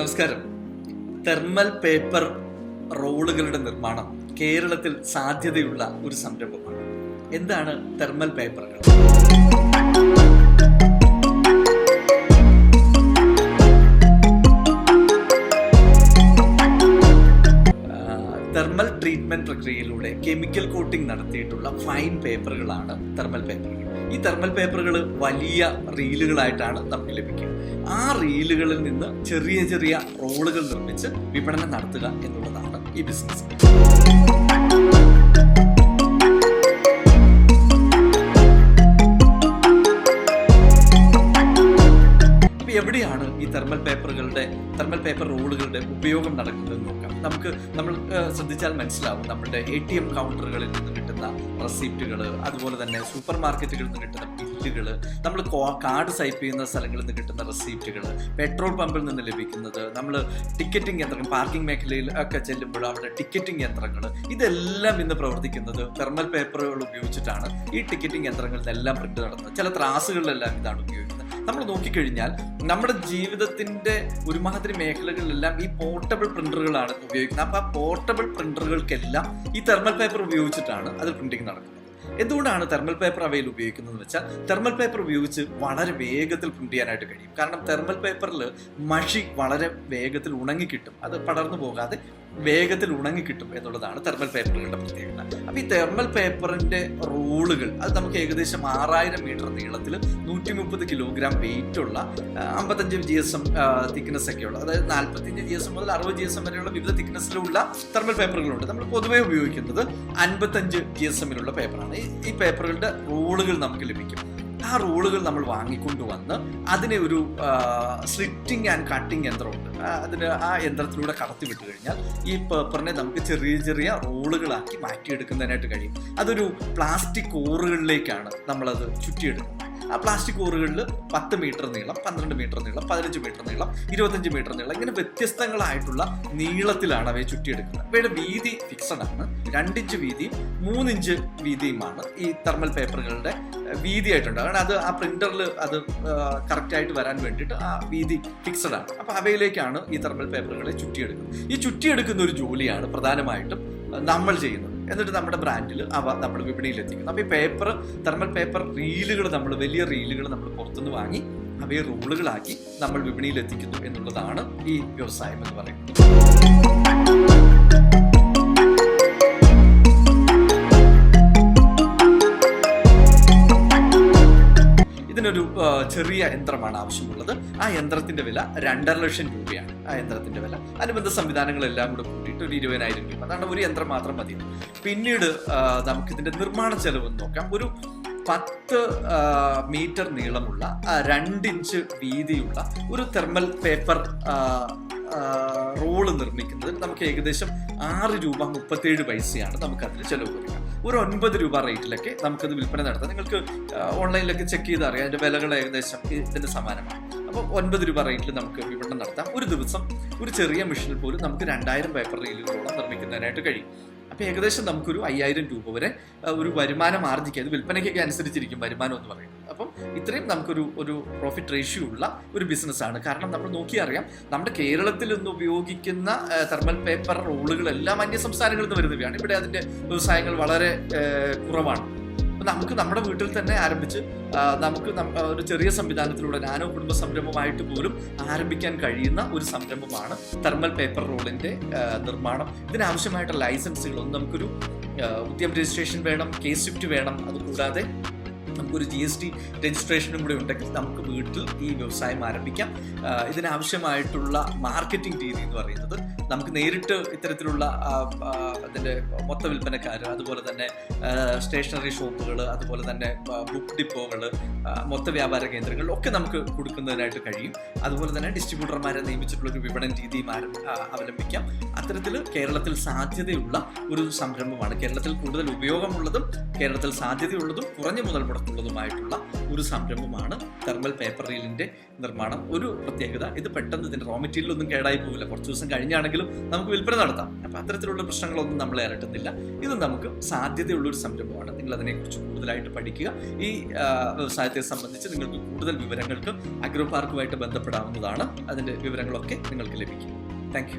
നമസ്കാരം. Thermal paper റോളുകളുടെ നിർമ്മാണം കേരളത്തിൽ സാധ്യതയുള്ള ഒരു സംരംഭമാണ്. എന്താണ് തെർമൽ പേപ്പറുകൾ? തെർമൽ ട്രീറ്റ്മെന്റ് പ്രക്രിയയിലൂടെ കെമിക്കൽ കോട്ടിംഗ് നടത്തിയിട്ടുള്ള ഫൈൻ പേപ്പറുകളാണ് തെർമൽ പേപ്പറുകൾ. ഈ തെർമൽ പേപ്പറുകൾ വലിയ റീലുകളായിട്ടാണ് നമുക്ക് ലഭിക്കുക. ആ റീലുകളിൽ നിന്ന് ചെറിയ ചെറിയ റോളുകൾ നിർമ്മിച്ച് വിപണനം നടത്തുക എന്നുള്ളതാണ് ഈ ബിസിനസ് നമ്മൾ ശ്രദ്ധിച്ചാൽ മനസ്സിലാവും നമ്മുടെ എ ടി എം കൗണ്ടറുകളിൽ നിന്ന് കിട്ടുന്ന റെസിപ്റ്റുകൾ അതുപോലെ തന്നെ സൂപ്പർ മാർക്കറ്റുകളിൽ നിന്ന് കിട്ടുന്ന ബില്ലുകൾ നമ്മൾ കാർഡ് സൈപ്പ് ചെയ്യുന്ന സ്ഥലങ്ങളിൽ നിന്ന് കിട്ടുന്ന റെസിപ്റ്റുകൾ പെട്രോൾ പമ്പിൽ നിന്ന് ലഭിക്കുന്നത് നമ്മൾ ടിക്കറ്റിംഗ് യന്ത്രങ്ങൾ പാർക്കിംഗ് മേഖലയിൽ ഒക്കെ ചെല്ലുമ്പോൾ അവിടെ ടിക്കറ്റിംഗ് യന്ത്രങ്ങൾ ഇതെല്ലാം ഇന്ന് പ്രവർത്തിക്കുന്നത് തെർമൽ പേപ്പറുകൾ ഉപയോഗിച്ചിട്ടാണ് ഈ ടിക്കറ്റിംഗ് യന്ത്രങ്ങളിൽ നിന്നെല്ലാം പ്രിന്റ് നടത്തുന്നത്. ചില ത്രാസുകളിലെല്ലാം ഇതാണ് ഉപയോഗിക്കുന്നത്. നമ്മൾ നോക്കിക്കഴിഞ്ഞാൽ നമ്മുടെ ജീവിതത്തിന്റെ ഒരുമാതിരി മേഖലകളിലെല്ലാം ഈ പോർട്ടബിൾ പ്രിന്ററുകളാണ് ഉപയോഗിക്കുന്നത്. അപ്പോൾ ആ പോർട്ടബിൾ പ്രിന്ററുകൾക്കെല്ലാം ഈ തെർമൽ പേപ്പർ ഉപയോഗിച്ചിട്ടാണ് അത് പ്രിന്റിംഗ് നടക്കുന്നത്. എന്തുകൊണ്ടാണ് തെർമൽ പേപ്പർ അവയിൽ ഉപയോഗിക്കുന്നത് എന്ന് വെച്ചാൽ തെർമൽ പേപ്പർ ഉപയോഗിച്ച് വളരെ വേഗത്തിൽ പ്രിന്റ് ചെയ്യാനായിട്ട് കഴിയും. കാരണം തെർമൽ പേപ്പറിൽ മഷി വളരെ വേഗത്തിൽ ഉണങ്ങി കിട്ടും അത് പടർന്നു പോകാതെ വേഗത്തിൽ ഉണങ്ങി കിട്ടും എന്നുള്ളതാണ് തെർമൽ പേപ്പറുകളുടെ പ്രത്യേകത. അപ്പൊ ഈ തെർമൽ പേപ്പറിന്റെ റോളുകൾ അത് നമുക്ക് ഏകദേശം ആറായിരം മീറ്റർ നീളത്തിൽ നൂറ്റി മുപ്പത് കിലോഗ്രാം വെയിറ്റ് ഉള്ള അമ്പത്തഞ്ച് ജി എസ് എം തിക്നെസ് ഒക്കെ ഉള്ള അതായത് നാൽപ്പത്തിയഞ്ച് ജി എസ് എം മുതൽ അറുപത് ജി എസ് എം വരെയുള്ള വിവിധ തിക്നെസ്സിലുള്ള തെർമൽ പേപ്പറുകളുണ്ട് നമ്മൾ പൊതുവെ ഉപയോഗിക്കുന്നത് അൻപത്തഞ്ച് ജി എസ് എമ്മിലുള്ള പേപ്പറാണ് ഈ പേപ്പറുകളുടെ റോളുകൾ നമുക്ക് ലഭിക്കും. ആ റോളുകൾ നമ്മൾ വാങ്ങിക്കൊണ്ടുവന്ന് അതിനെ ഒരു സ്ലിറ്റിംഗ് ആൻഡ് കട്ടിംഗ് യന്ത്രമുണ്ട്. അതിന് ആ യന്ത്രത്തിലൂടെ കടത്തി വിട്ട് കഴിഞ്ഞാൽ ഈ പേപ്പറിനെ നമുക്ക് ചെറിയ ചെറിയ റോളുകളാക്കി മാറ്റിയെടുക്കുന്നതിനായിട്ട് കഴിയും. അതൊരു പ്ലാസ്റ്റിക് ഓറുകളിലേക്കാണ് നമ്മളത് ചുറ്റിയെടുക്കുന്നത്. ആ പ്ലാസ്റ്റിക് ഓറുകളിൽ പത്ത് മീറ്റർ നീളം പന്ത്രണ്ട് മീറ്റർ നീളം പതിനഞ്ച് മീറ്റർ നീളം ഇരുപത്തഞ്ച് മീറ്റർ നീളം ഇങ്ങനെ വ്യത്യസ്തങ്ങളായിട്ടുള്ള നീളത്തിലാണ് അവയെ ചുറ്റിയെടുക്കുന്നത്. അവയുടെ വീതി ഫിക്സഡ് ആണ്. രണ്ടിഞ്ച് വീതിയും മൂന്നിഞ്ച് വീതിയുമാണ് ഈ തെർമൽ പേപ്പറുകളുടെ വീതിയായിട്ടുണ്ട്. അതാണ് അത് ആ പ്രിന്ററിൽ അത് കറക്റ്റ് ആയിട്ട് വരാൻ വേണ്ടിയിട്ട് ആ വീതി ഫിക്സഡ് ആണ്. അപ്പോൾ അവയിലേക്കാണ് ഈ തെർമൽ പേപ്പറുകളെ ചുറ്റിയെടുക്കുന്നത്. ഈ ചുറ്റിയെടുക്കുന്ന ഒരു ജോലിയാണ് പ്രധാനമായിട്ടും നമ്മൾ ചെയ്യുന്നത്. എന്നിട്ട് നമ്മുടെ ബ്രാൻഡിൽ അവ നമ്മൾ വിപണിയിൽ എത്തിക്കുന്നു അപ്പോൾ ഈ പേപ്പർ തെർമൽ പേപ്പർ റീലുകൾ നമ്മൾ വലിയ റീലുകൾ നമ്മൾ പുറത്തുനിന്ന് വാങ്ങി അവയെ റോളുകളാക്കി നമ്മൾ വിപണിയിൽ എത്തിക്കുന്നു എന്നുള്ളതാണ് ഈ വ്യവസായം എന്ന് പറയുന്നത്. ഇതിനൊരു ചെറിയ യന്ത്രമാണ് ആവശ്യമുള്ളത്. ആ യന്ത്രത്തിന്റെ വില രണ്ടര ലക്ഷം രൂപയാണ്. ആ യന്ത്രത്തിന്റെ വില. അനുബന്ധ സംവിധാനങ്ങളെല്ലാം കൂടെ കൂട്ടിയിട്ട് ഒരു ഇരുപതിനായിരം രൂപ. അതാണ് ഒരു യന്ത്രം മാത്രം മതി. പിന്നീട് നമുക്കിതിന്റെ നിർമ്മാണ ചെലവ് നോക്കാം. ഒരു പത്ത് മീറ്റർ നീളമുള്ള രണ്ട് ഇഞ്ച് വീതിയുള്ള ഒരു തെർമൽ പേപ്പർ റോൾ നിർമ്മിക്കുന്നതിന് നമുക്ക് ഏകദേശം ആറ് രൂപ മുപ്പത്തേഴ് പൈസയാണ് നമുക്ക് അതിന് ചെലവ് ഒരു ഒൻപത് രൂപ റേറ്റിലൊക്കെ നമുക്കത് വിൽപ്പന നടത്താം. നിങ്ങൾക്ക് ഓൺലൈനിലൊക്കെ ചെക്ക് ചെയ്ത് അറിയാം അതിന്റെ വിലകൾ ഏകദേശം ഇതിന് സമാനമാണ്. അപ്പോൾ ഒൻപത് രൂപ റേറ്റിൽ നമുക്ക് വിപണനം നടത്താം. ഒരു ദിവസം ഒരു ചെറിയ മെഷീനിൽ പോലും നമുക്ക് രണ്ടായിരം പേപ്പർ റീലുകളോളം നിർമ്മിക്കുന്നതിനായിട്ട് കഴിയും. അപ്പോൾ ഏകദേശം നമുക്കൊരു അയ്യായിരം രൂപ വരെ ഒരു വരുമാനം ആർജിക്കുക അത് വിൽപ്പനയ്ക്കൊക്കെ അനുസരിച്ചിരിക്കും വരുമാനം എന്ന് പറയുന്നത്. അപ്പം ഇത്രയും നമുക്കൊരു ഒരു പ്രോഫിറ്റ് റേഷ്യോ ഉള്ള ഒരു ബിസിനസ്സാണ് കാരണം നമ്മൾ നോക്കിയറിയാം നമ്മുടെ കേരളത്തിൽ നിന്ന് ഉപയോഗിക്കുന്ന തെർമൽ പേപ്പർ റോളുകളെല്ലാം അന്യ സംസ്ഥാനങ്ങളിൽ നിന്ന് വരുന്നവയാണ്. ഇവിടെ അതിന്റെ വ്യവസായങ്ങൾ വളരെ കുറവാണ്. അപ്പൊ നമുക്ക് നമ്മുടെ വീട്ടിൽ തന്നെ ആരംഭിച്ച് നമുക്ക് ഒരു ചെറിയ സംവിധാനത്തിലൂടെ നാനോ കുടുംബ സംരംഭമായിട്ട് പോലും ആരംഭിക്കാൻ കഴിയുന്ന ഒരു സംരംഭമാണ് തെർമൽ പേപ്പർ റോളിന്റെ നിർമ്മാണം. ഇതിനാവശ്യമായിട്ടുള്ള ലൈസൻസുകളൊന്നും നമുക്കൊരു ഉദ്യമ ഉദ്യം രജിസ്ട്രേഷൻ വേണം കേസ് സ്വിഫ്റ്റ് വേണം. അതുകൂടാതെ നമുക്കൊരു ജി എസ് ടി രജിസ്ട്രേഷനും കൂടി ഉണ്ടെങ്കിൽ നമുക്ക് വീട്ടിൽ ഈ വ്യവസായം ആരംഭിക്കാം. ഇതിനാവശ്യമായിട്ടുള്ള മാർക്കറ്റിംഗ് രീതി എന്ന് പറയുന്നത് നമുക്ക് നേരിട്ട് ഇത്തരത്തിലുള്ള അതിന്റെ മൊത്ത വിൽപ്പനക്കാർ അതുപോലെ തന്നെ സ്റ്റേഷനറി ഷോപ്പുകൾ അതുപോലെ തന്നെ ബുക്ക് ഡിപ്പോകൾ മൊത്ത വ്യാപാര കേന്ദ്രങ്ങൾ ഒക്കെ നമുക്ക് കൊടുക്കുന്നതിനായിട്ട് കഴിയും. അതുപോലെ തന്നെ ഡിസ്ട്രിബ്യൂട്ടർമാരെ നിയമിച്ചിട്ടുള്ള ഒരു വിപണന രീതിയും അവലംബിക്കാം. അത്തരത്തിൽ കേരളത്തിൽ സാധ്യതയുള്ള ഒരു സംരംഭമാണ്. കേരളത്തിൽ കൂടുതൽ ഉപയോഗമുള്ളതും കേരളത്തിൽ സാധ്യതയുള്ളതും കുറഞ്ഞ മുതൽ മുടക്കുള്ളതുമായിട്ടുള്ള ഒരു സംരംഭമാണ് തെർമൽ പേപ്പർ റീലിന്റെ നിർമ്മാണം. ഒരു പ്രത്യേകത ഇത് പെട്ടെന്ന് ഇതിന്റെ റോ മെറ്റീരിയൽ ഒന്നും കേടായി പോവില്ല. കുറച്ച് ദിവസം കഴിഞ്ഞാണെങ്കിലും നമുക്ക് വിൽപ്പന നടത്താം. അപ്പൊ അത്തരത്തിലുള്ള പ്രശ്നങ്ങളൊന്നും നമ്മളെ അലട്ടുന്നില്ല ഇത് നമുക്ക് സാധ്യതയുള്ള ഒരു സംരംഭമാണ്. നിങ്ങൾ അതിനെക്കുറിച്ച് കൂടുതലായിട്ട് പഠിക്കുക. ഈ വ്യവസായത്തെ സംബന്ധിച്ച് നിങ്ങൾക്ക് കൂടുതൽ വിവരങ്ങൾക്ക് അഗ്രോ പാർക്കുമായിട്ട് ബന്ധപ്പെടാവുന്നതാണ്. അതിന്റെ വിവരങ്ങളൊക്കെ നിങ്ങൾക്ക് ലഭിക്കും. താങ്ക്